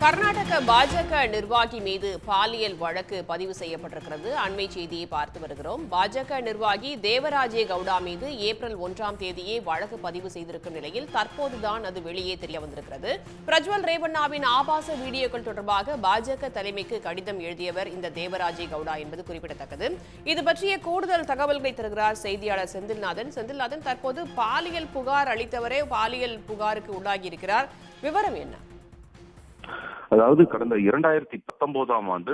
கர்நாடக பாஜக நிர்வாகி மீது பாலியல் வழக்கு பதிவு செய்யப்பட்டிருக்கிறது. அண்மை செய்தியை பார்த்து வருகிறோம். பாஜக நிர்வாகி தேவராஜே கவுடா மீது ஏப்ரல் ஒன்றாம் தேதியே வழக்கு பதிவு செய்திருக்கும் நிலையில் தற்போதுதான் அது வெளியே தெரிய வந்திருக்கிறது. பிரஜ்வல் ரேவண்ணாவின் ஆபாச வீடியோக்கள் தொடர்பாக பாஜக தலைமைக்கு கடிதம் எழுதியவர் இந்த தேவராஜே கவுடா என்பது குறிப்பிடத்தக்கது. இது பற்றிய கூடுதல் தகவல்களை தருகிறார் செய்தியாளர் செந்தில்நாதன். செந்தில்நாதன் தற்போது பாலியல் புகார் அளித்தவரே பாலியல் புகாருக்கு உள்ளாகியிருக்கிறார். விவரம் என்ன? அதாவது கடந்த இரண்டாயிரத்தி பத்தொன்பதாம் ஆண்டு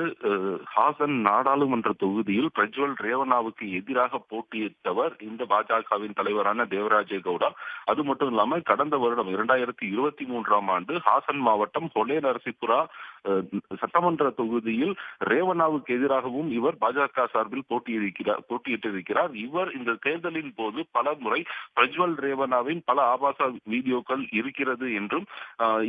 ஹாசன் நாடாளுமன்ற தொகுதியில் பிரஜ்வல் ரேவண்ணாவுக்கு எதிராக போட்டியிட்டவர் இந்த பாஜகவின் தலைவரான தேவராஜே கவுடா. அது மட்டும் இல்லாமல் கடந்த வருடம் இரண்டாயிரத்தி இருபத்தி மூன்றாம் ஆண்டு ஹாசன் மாவட்டம் ஹொலே நரசிபுரா சட்டமன்ற தொகுதியில் ரேவண்ணாவுக்கு எதிராகவும் இவர் பாஜக சார்பில் போட்டியிருக்கிறார் போட்டியிட்டிருக்கிறார். இவர் இந்த தேர்தலின் போது பல முறை பிரஜ்வல் ரேவண்ணாவின் பல ஆபாச வீடியோக்கள் இருக்கிறது என்றும்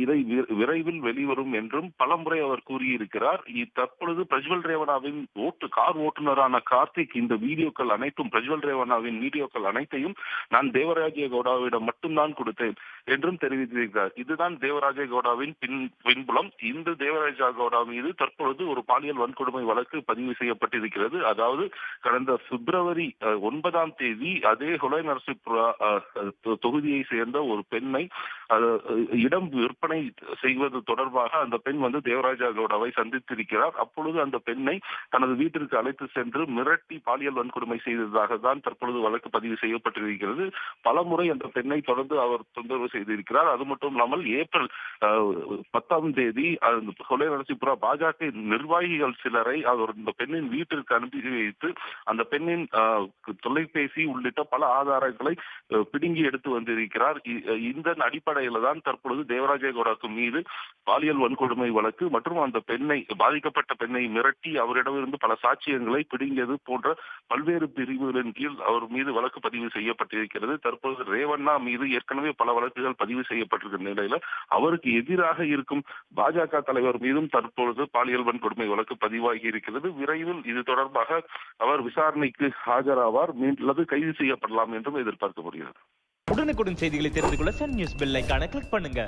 இதை விரைவில் வெளிவரும் என்றும் பலமுறை அவர் கூறியிருக்கிறார். இ- தற்பொழுது பிரஜ்வல் ரேவனாவின் ஓட்டு கார் ஓட்டுநரான கார்த்திக் இந்த வீடியோக்கள் அனைத்தும் பிரஜ்வல் ரேவனாவின் வீடியோக்கள் அனைத்தையும் நான் தேவராஜே கவுடாவிடம் மட்டும்தான் கொடுத்தேன் என்றும் தெரிவித்திருக்கிறார். இதுதான் தேவராஜ கவுடாவின் பின் பின்புலம். இந்த தேவராஜா கவுடா மீது தற்பொழுது ஒரு பாலியல் வன்கொடுமை வழக்கு பதிவு செய்யப்பட்டிருக்கிறது. அதாவது கடந்த பிப்ரவரி ஒன்பதாம் தேதி அதே ஹொலை நரசிபுரா அஹ், தொகுதியை சேர்ந்த ஒரு பெண்ணை இடம் விற்பனை செய்வது தொடர்பாக அந்த பெண் வந்து தேவராஜா கவுடாவை சந்தித்திருக்கிறார். அப்பொழுது அந்த பெண்ணை தனது வீட்டிற்கு அழைத்து சென்று மிரட்டி பாலியல் வன்கொடுமை செய்ததாக தான் தற்பொழுது வழக்கு பதிவு செய்யப்பட்டிருக்கிறது. பலமுறை அந்த பெண்ணை தொடர்ந்து அவர் தொந்தரவு செய்திருக்கிறார். அது மட்டும் இல்லாமல் ஏப்ரல் பத்தாம் தேதி கொலை நரசிபுரா பாஜக நிர்வாகிகள் சிலரை அவர் இந்த பெண்ணின் வீட்டிற்கு அனுப்பி வைத்து அந்த பெண்ணின் தொலைபேசி உள்ளிட்ட பல ஆதாரங்களை பிடுங்கி எடுத்து வந்திருக்கிறார். இந்த அடிப்படையில தான் தற்பொழுது தேவராஜே கோடாக்கு மீது பாலியல் வன்கொடுமை வழக்கு மற்றும் அந்த பெண்ணை பாதிக்கப்பட்ட பெண்ணை மிரட்டி அவரிடமிருந்து பல சாட்சியங்களை பிடுங்கியது போன்ற பல்வேறு பிரிவுகளின் கீழ் அவர் மீது வழக்கு பதிவு செய்யப்பட்டிருக்கிறது. தற்போது ரேவண்ணா மீது ஏற்கனவே பல வழக்குகள் பதிவு செய்யப்பட்டிருக்கிற நிலையில அவருக்கு எதிராக இருக்கும் பாஜக தலைவர் மீதும் தற்பொழுது பாலியல் வன்கொடுமை வழக்கு பதிவாகி இருக்கிறது. விரைவில் இது தொடர்பாக அவர் விசாரணைக்கு ஆஜராவார். அல்லது கைது செய்யப்படலாம் என்றும் எதிர்பார்க்கப்படுகிறது. உடனுக்குடன் செய்திகளை தெரிந்து கொள்ள சன் நியூஸ் பெல் ஐகானை கிளிக் பண்ணுங்க.